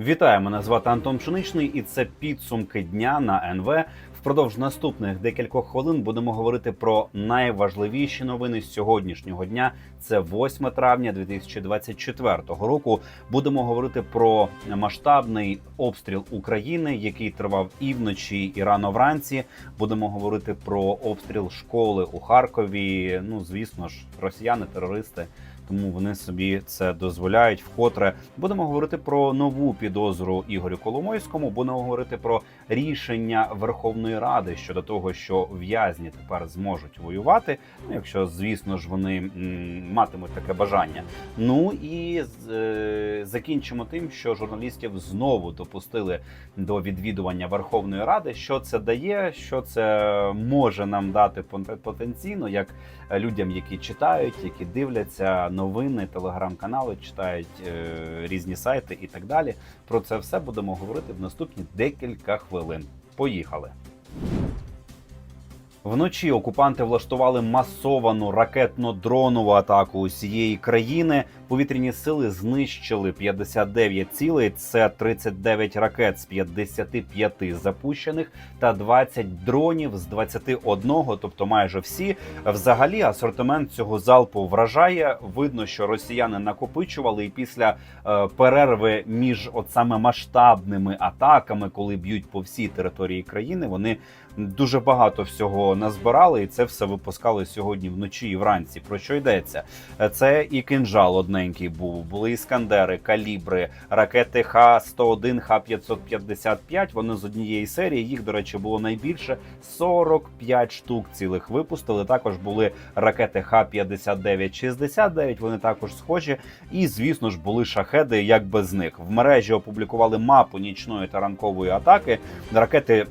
Вітаю, мене звати Антон Пшеничний, і це підсумки дня на НВ. Впродовж наступних декількох хвилин будемо говорити про найважливіші новини з сьогоднішнього дня. Це 8 травня 2024 року. Будемо говорити про масштабний обстріл України, який тривав і вночі, і рано вранці. Будемо говорити про обстріл школи у Харкові. Ну звісно ж, росіяни, терористи тому вони собі це дозволяють. Вкотре будемо говорити про нову підозру Ігорю Коломойському. Будемо говорити про рішення Верховної Ради щодо того, що в'язні тепер зможуть воювати. Ну, якщо звісно ж вони матимуть таке бажання. Ну і е, закінчимо тим, що журналістів знову допустили до відвідування Верховної Ради. Що це дає, що це може нам дати потенційно, як людям, які читають, які дивляться новини, телеграм-канали, читають е, різні сайти і так далі. Про це все будемо говорити в наступні декілька хвилин. Поїхали. Вночі окупанти влаштували масовану ракетно-дронову атаку усієї країни. Повітряні сили знищили 59 цілей. Це 39 ракет з 55 запущених та 20 дронів з 21, тобто майже всі. Взагалі, асортимент цього залпу вражає. Видно, що росіяни накопичували, і після е, перерви між от саме масштабними атаками, коли б'ють по всій території країни, вони дуже багато всього назбирали, і це все випускали сьогодні вночі і вранці. Про що йдеться? Е, Це і кинжал одненький був, були іскандери, калібри, ракети Х-101, Х-555. Вони з однієї серії. Їх, до речі, було найбільше 45 штук цілих випустили. Також були ракети Х-59-69, Вони також схожі. І звісно ж були шахеди, як без них. В мережі опублікували мапу нічної та ранкової атаки. Ракети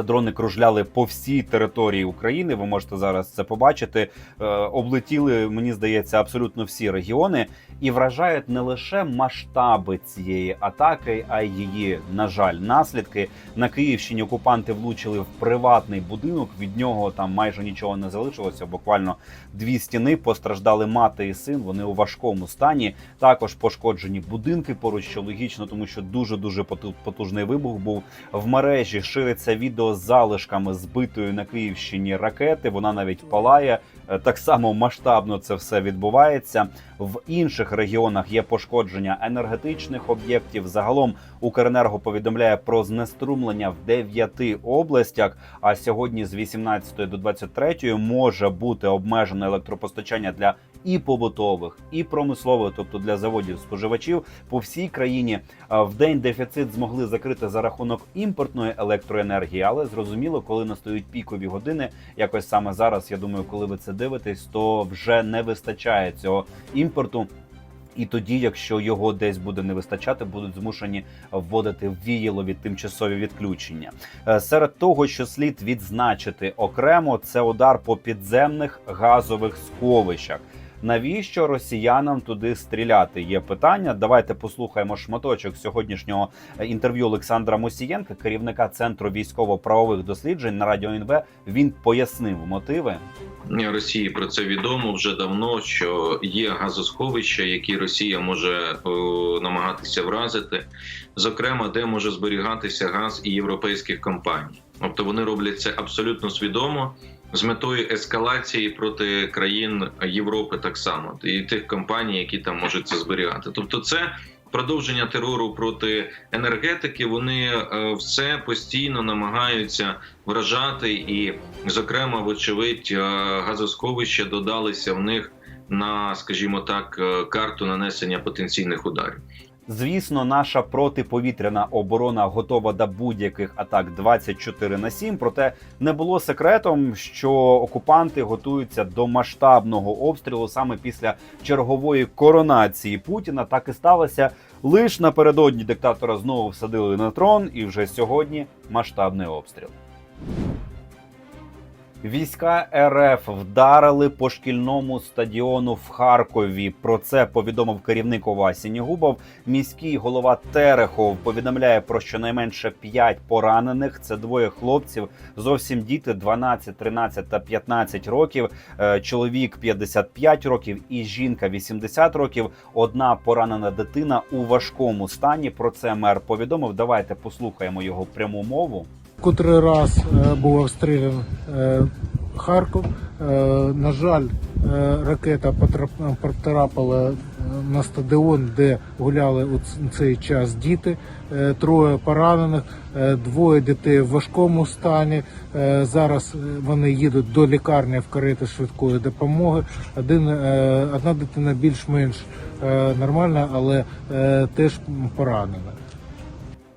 та дрони кружляли по всій території України. Ви можете зараз це побачити. Е, облетіли, мені здається, абсолютно всі регіони і вражають не лише масштаби цієї атаки, а й її, на жаль, наслідки. На Київщині окупанти влучили в приватний будинок. Від нього там майже нічого не залишилося. Буквально дві стіни постраждали мати і син. Вони у важкому стані. Також пошкоджені будинки поруч, що логічно, тому що дуже дуже потужний вибух був в мережі. Шириться відео залишками збитої на Київщині ракети. Вона навіть палає. Е, Так само масштабно це все відбувається. В інших регіонах є пошкодження енергетичних об'єктів. Загалом Укренерго повідомляє про знеструмлення в дев'яти областях. А сьогодні з 18 до 23 може бути обмежене електропостачання для і побутових, і промислових, тобто для заводів споживачів по всій країні. В день дефіцит змогли закрити за рахунок імпортної електроенергії, але зрозуміло, коли настають пікові години, якось саме зараз. Я думаю, коли ви це дивитесь, то вже не вистачає цього імпорту. І тоді, якщо його десь буде не вистачати, будуть змушені вводити віялові тимчасові відключення. Е, Серед того, що слід відзначити окремо, це удар по підземних газових сховищах. Навіщо росіянам туди стріляти? Є питання. Давайте послухаємо шматочок сьогоднішнього е, інтерв'ю Олександра Мосієнка, керівника центру військово-правових досліджень на радіо НВ. Він пояснив мотиви. Росії про це відомо вже давно. Що є газосховища, які Росія може о, намагатися вразити, зокрема, де може зберігатися газ і європейських компаній. Тобто вони роблять це абсолютно свідомо з метою ескалації проти країн Європи, так само і тих компаній, які там можуть це зберігати. Тобто, це. Продовження терору проти енергетики вони е, все постійно намагаються вражати, і, зокрема, вочевидь, е, газосховища додалися в них на, скажімо так, е, карту нанесення потенційних ударів. Звісно, наша протиповітряна оборона готова до будь-яких атак 24 на 7, Проте не було секретом, що окупанти готуються до масштабного обстрілу саме після чергової коронації Путіна. Так і сталося. Лиш напередодні диктатора знову всадили на трон, і вже сьогодні масштабний обстріл. Війська РФ вдарили по шкільному стадіону в Харкові. Про це повідомив керівник ОВА Сінігубов. Міський голова Терехов повідомляє про щонайменше 5 поранених. Це двоє хлопців, зовсім діти 12, 13 та 15 років. Е, Чоловік 55 років і жінка 80 років. Одна поранена дитина у важкому стані. Про це мер повідомив. Давайте послухаємо його пряму мову. Котрий раз е, був обстрілян е, Харків. Е, На жаль, ракета потрапила на стадіон, де гуляли у цей час діти. Троє поранених, двоє дітей в важкому стані. Зараз вони їдуть до лікарні в карети швидкої допомоги. Один, одна дитина більш-менш нормальна, але теж поранена.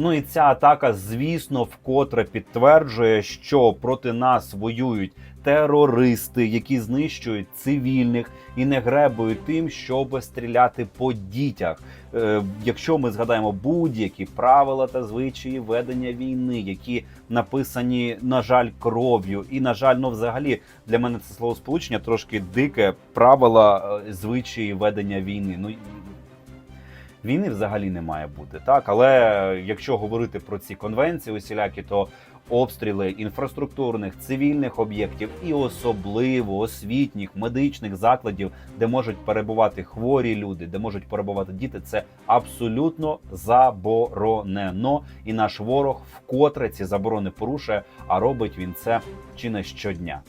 Ну і ця атака, звісно, вкотре підтверджує, що проти нас воюють терористи, які знищують цивільних і не гребують тим, щоб стріляти по дітях. Е, якщо ми згадаємо будь-які правила та звичаї ведення війни, які написані, на жаль, кров'ю, і на жаль, ну взагалі для мене це словосполучення трошки дике правила е, звичаї ведення війни. Ну війни взагалі не має бути, так але якщо говорити про ці конвенції усілякі, то обстріли інфраструктурних цивільних об'єктів і особливо освітніх медичних закладів, де можуть перебувати хворі люди, де можуть перебувати діти, це абсолютно заборонено. І наш ворог вкотре ці заборони порушує, а робить він це чи не щодня.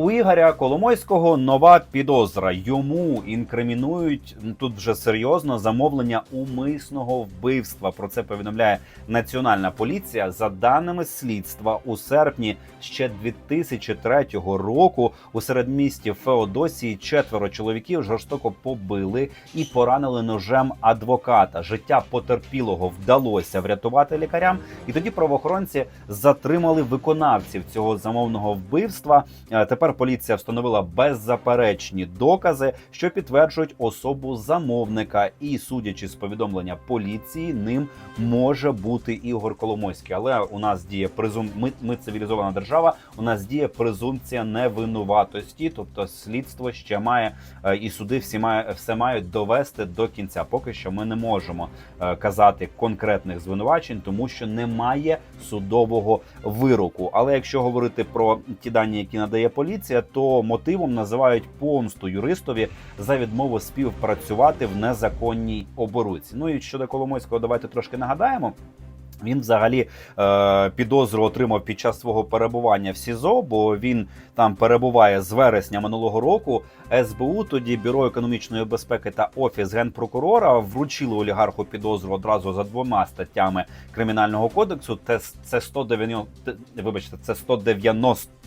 У Ігоря Коломойського нова підозра. Йому інкримінують ну, тут вже серйозно замовлення умисного вбивства. Про це повідомляє Національна поліція. За даними слідства, у серпні ще 2003 року у середмісті Феодосії четверо чоловіків жорстоко побили і поранили ножем адвоката. Життя потерпілого вдалося врятувати лікарям, і тоді правоохоронці затримали виконавців цього замовного вбивства. Е, Тепер поліція встановила беззаперечні докази, що підтверджують особу замовника. І судячи з повідомлення поліції, ним може бути Ігор Коломойський. Але у нас діє презум... ми, ми цивілізована держава. У нас діє презумпція невинуватості, тобто слідство ще має е, і суди всі має все мають довести до кінця. Поки що ми не можемо е, казати конкретних звинувачень, тому що немає судового вироку. Але якщо говорити про ті дані, які надає поліція, то мотивом називають помсту юристові за відмову співпрацювати в незаконній оборудці. Ну і щодо Коломойського, давайте трошки нагадаємо. Він взагалі е, підозру отримав під час свого перебування в СІЗО, бо він там перебуває з вересня минулого року. СБУ, тоді бюро економічної безпеки та офіс генпрокурора вручили олігарху підозру одразу за двома статтями кримінального кодексу. Те це 190, вибачте, це 190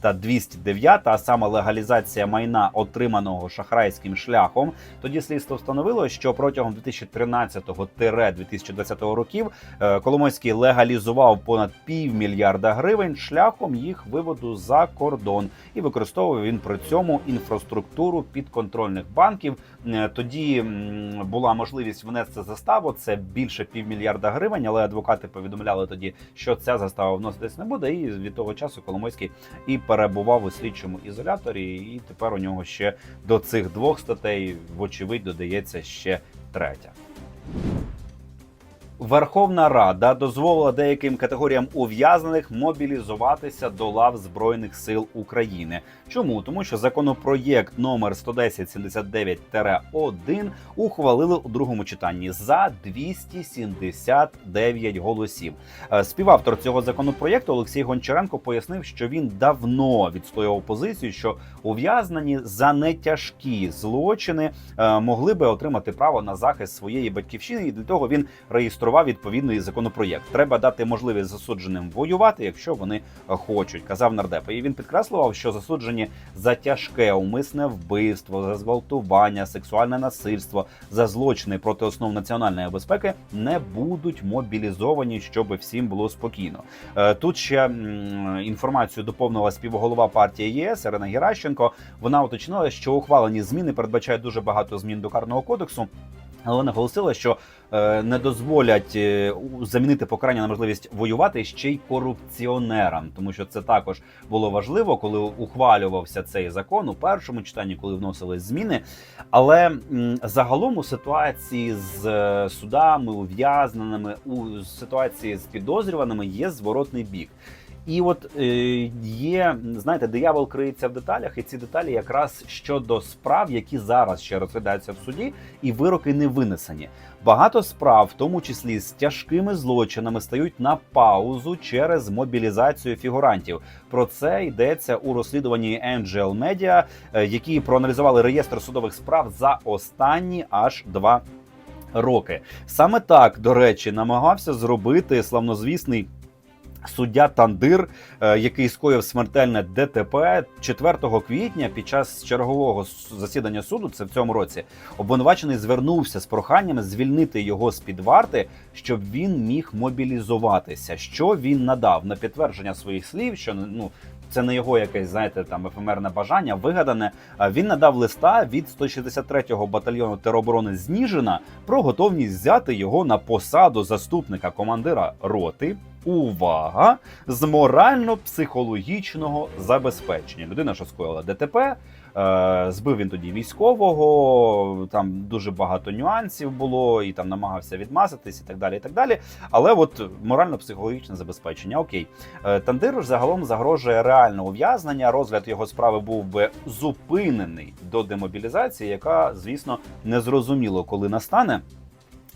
та 209, а саме легалізація майна, отриманого шахрайським шляхом. Тоді слідство встановило, що протягом 2013-2020 років е, Коломойський легалізував понад півмільярда гривень шляхом їх виводу за кордон, і використовував він при цьому інфраструктуру підконтрольних банків. Е, Тоді була можливість внести заставу. Це більше півмільярда гривень, але адвокати повідомляли тоді, що ця застава вноситись не буде. І від того часу Коломойський і перебував у слідчому ізоляторі. І тепер у нього ще до цих двох статей, вочевидь, додається ще третя. Верховна Рада дозволила деяким категоріям ув'язнених мобілізуватися до лав Збройних сил України. Чому? Тому що законопроєкт номер 11079-1 ухвалили у другому читанні за 279 голосів. Е, Співавтор цього законопроєкту Олексій Гончаренко пояснив, що він давно відстоював позицію, що ув'язнені за нетяжкі злочини е, могли би отримати право на захист своєї батьківщини, і для того він реєстрував відповідний законопроєкт. Треба дати можливість засудженим воювати, якщо вони хочуть, казав нардеп. І він підкреслював, що засуджені за тяжке умисне вбивство, за зґвалтування, сексуальне насильство, за злочини проти основ національної безпеки не будуть мобілізовані, щоб всім було спокійно. Е, Тут ще інформацію доповнила співголова партії ЄС Ірина Геращенко. Вона уточнила, що ухвалені зміни передбачають дуже багато змін до карного кодексу. Але наголосила, що е, не дозволять е, замінити покарання на можливість воювати ще й корупціонерам, тому що це також було важливо, коли ухвалювався цей закон у першому читанні, коли вносились зміни. Але загалом у ситуації з е, судами, ув'язненими, у ситуації з підозрюваними є зворотний бік. І от е, є, знаєте, диявол криється в деталях, і ці деталі якраз щодо справ, які зараз ще розглядаються в суді, і вироки не винесені. Багато справ, в тому числі з тяжкими злочинами, стають на паузу через мобілізацію фігурантів. Про це йдеться у розслідуванні Angel Media, е, які проаналізували реєстр судових справ за останні аж два роки. Саме так, до речі, намагався зробити славнозвісний. Суддя Тандир, е, який скоїв смертельне ДТП 4 квітня під час чергового засідання суду, це в цьому році, обвинувачений звернувся з проханням звільнити його з під варти, щоб він міг мобілізуватися. Що він надав на підтвердження своїх слів, що ну це не його якесь, знаєте, там ефемерне бажання, вигадане. Він надав листа від 163-го батальйону тероборони Зніжина про готовність взяти його на посаду заступника командира роти. Увага! З морально-психологічного забезпечення. Людина, що скоїла ДТП, збив він тоді військового. Там дуже багато нюансів було, і там намагався відмазатись, і так далі. І так далі. Але от морально-психологічне забезпечення. Окей, Е, Тандиру ж загалом загрожує реальне ув'язнення. Розгляд його справи був би зупинений до демобілізації, яка, звісно, не зрозуміло, коли настане.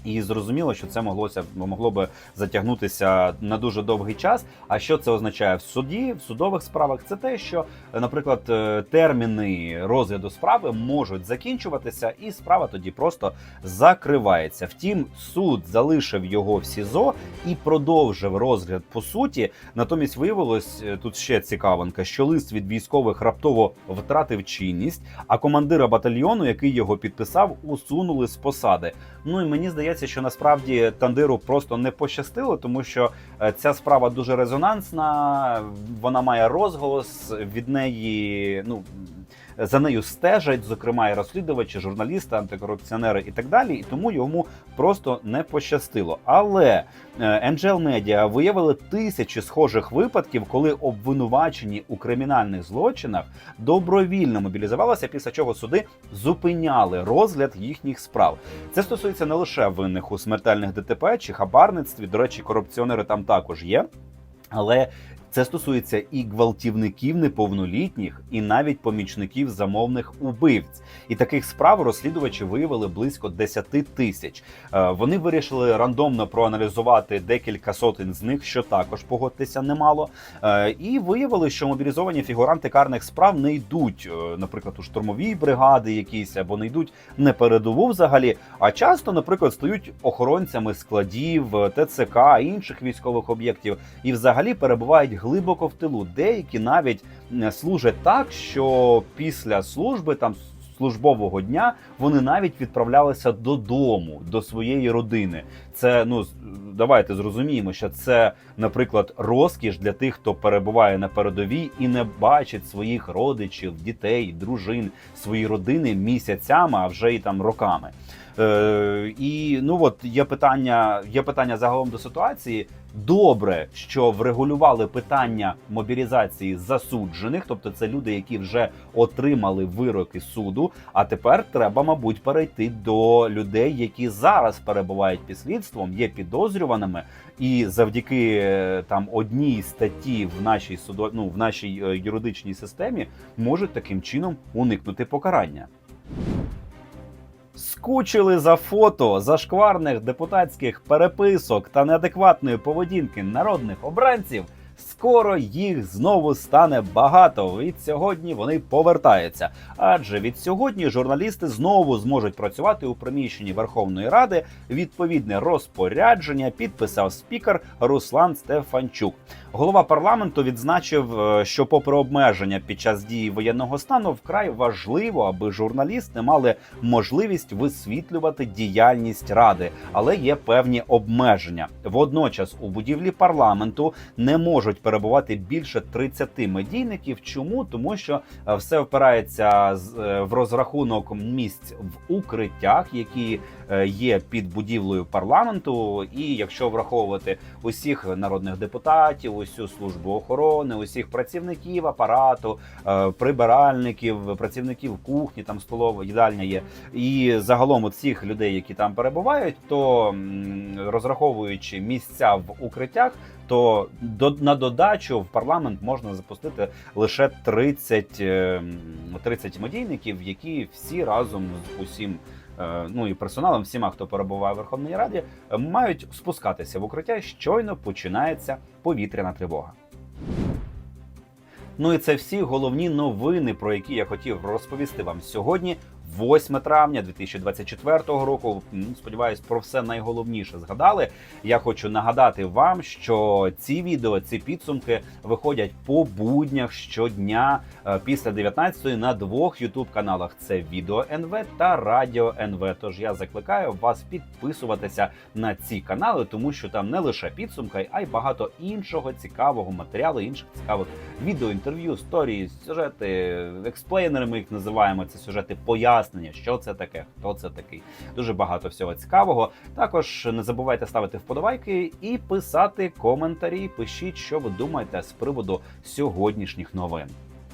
І зрозуміло, що це моглося могло би затягнутися на дуже довгий час. А що це означає в суді, в судових справах? Це те, що, наприклад, е, терміни розгляду справи можуть закінчуватися, і справа тоді просто закривається. Втім, суд залишив його в СІЗО і продовжив розгляд по суті. Натомість виявилось е, тут ще цікавинка, що лист від військових раптово втратив чинність, а командира батальйону, який його підписав, усунули з посади. Ну і мені здається, що насправді Тандиру просто не пощастило, тому що е, ця справа дуже резонансна, вона має розголос від неї. Ну за нею стежать, зокрема, і розслідувачі, журналісти, антикорупціонери і так далі. І тому йому просто не пощастило. Але е, Angel Media виявили тисячі схожих випадків, коли обвинувачені у кримінальних злочинах добровільно мобілізувалися, після чого суди зупиняли розгляд їхніх справ. Це стосується не лише винних у смертельних ДТП чи хабарництві. До речі, корупціонери там також є. Але це стосується і гвалтівників неповнолітніх, і навіть помічників замовних убивць. І таких справ розслідувачі виявили близько 10 тисяч. Е, Вони вирішили рандомно проаналізувати декілька сотень з них, що також погодьтеся немало. Е, І виявили, що мобілізовані фігуранти карних справ не йдуть, е, наприклад, у штурмові бригади якісь або не йдуть не передову взагалі, а часто, наприклад, стають охоронцями складів, ТЦК інших військових об'єктів і взагалі перебувають глибоко в тилу. Деякі навіть служать так, що після служби там. Службового дня вони навіть відправлялися додому до своєї родини. Це ну давайте зрозуміємо, що це, наприклад, розкіш для тих, хто перебуває на передовій і не бачить своїх родичів, дітей, дружин, свої родини місяцями, а вже і там роками. Е, і ну от є питання, є питання загалом до ситуації. Добре, що врегулювали питання мобілізації засуджених, тобто це люди, які вже отримали вироки суду. А тепер треба, мабуть, перейти до людей, які зараз перебувають під є підозрюваними, і завдяки е, там одній статті в нашій судо... ну, в нашій е, юридичній системі можуть таким чином уникнути покарання. Скучили за фото зашкварних депутатських переписок та неадекватної поведінки народних обранців. Скоро їх знову стане багато. Від сьогодні вони повертаються. Адже від сьогодні журналісти знову зможуть працювати у приміщенні Верховної Ради. Відповідне розпорядження підписав спікер Руслан Стефанчук. Голова парламенту відзначив, е, що, попри обмеження під час дії воєнного стану, вкрай важливо, аби журналісти мали можливість висвітлювати діяльність ради, але є певні обмеження. Водночас у будівлі парламенту не можуть перебувати більше 30 медійників. Чому тому, що е, все впирається е, в розрахунок місць в укриттях, які е, є під будівлею парламенту. І якщо враховувати усіх народних депутатів, усю службу охорони, усіх працівників апарату, прибиральників, працівників кухні, там столова їдальня є, і загалом от всіх людей, які там перебувають, то розраховуючи місця в укриттях, то до, на додачу в парламент можна запустити лише 30, е, 30 медійників, які всі разом з усім. е, Ну і персоналом, всіма, хто перебуває в Верховній Раді, мають спускатися в укриття. Щойно починається повітряна тривога. Ну і це всі головні новини, про які я хотів розповісти вам сьогодні. 8 травня 2024 року. М, Сподіваюсь, про все найголовніше згадали. Я хочу нагадати вам, що ці відео, ці підсумки виходять по буднях щодня е, після 19 на двох youtube каналах: це Відео НВ та Радіо НВ. Тож я закликаю вас підписуватися на ці канали, тому що там не лише підсумки, а й багато іншого цікавого матеріалу, інших цікавих відео, інтерв'ю, сторії, сюжети, експлейнери. Ми їх називаємо. Це сюжети пояснення, що це таке, хто це такий. Дуже багато всього цікавого. Також не забувайте ставити вподобайки і писати коментарі. Пишіть, що ви думаєте з приводу сьогоднішніх новин.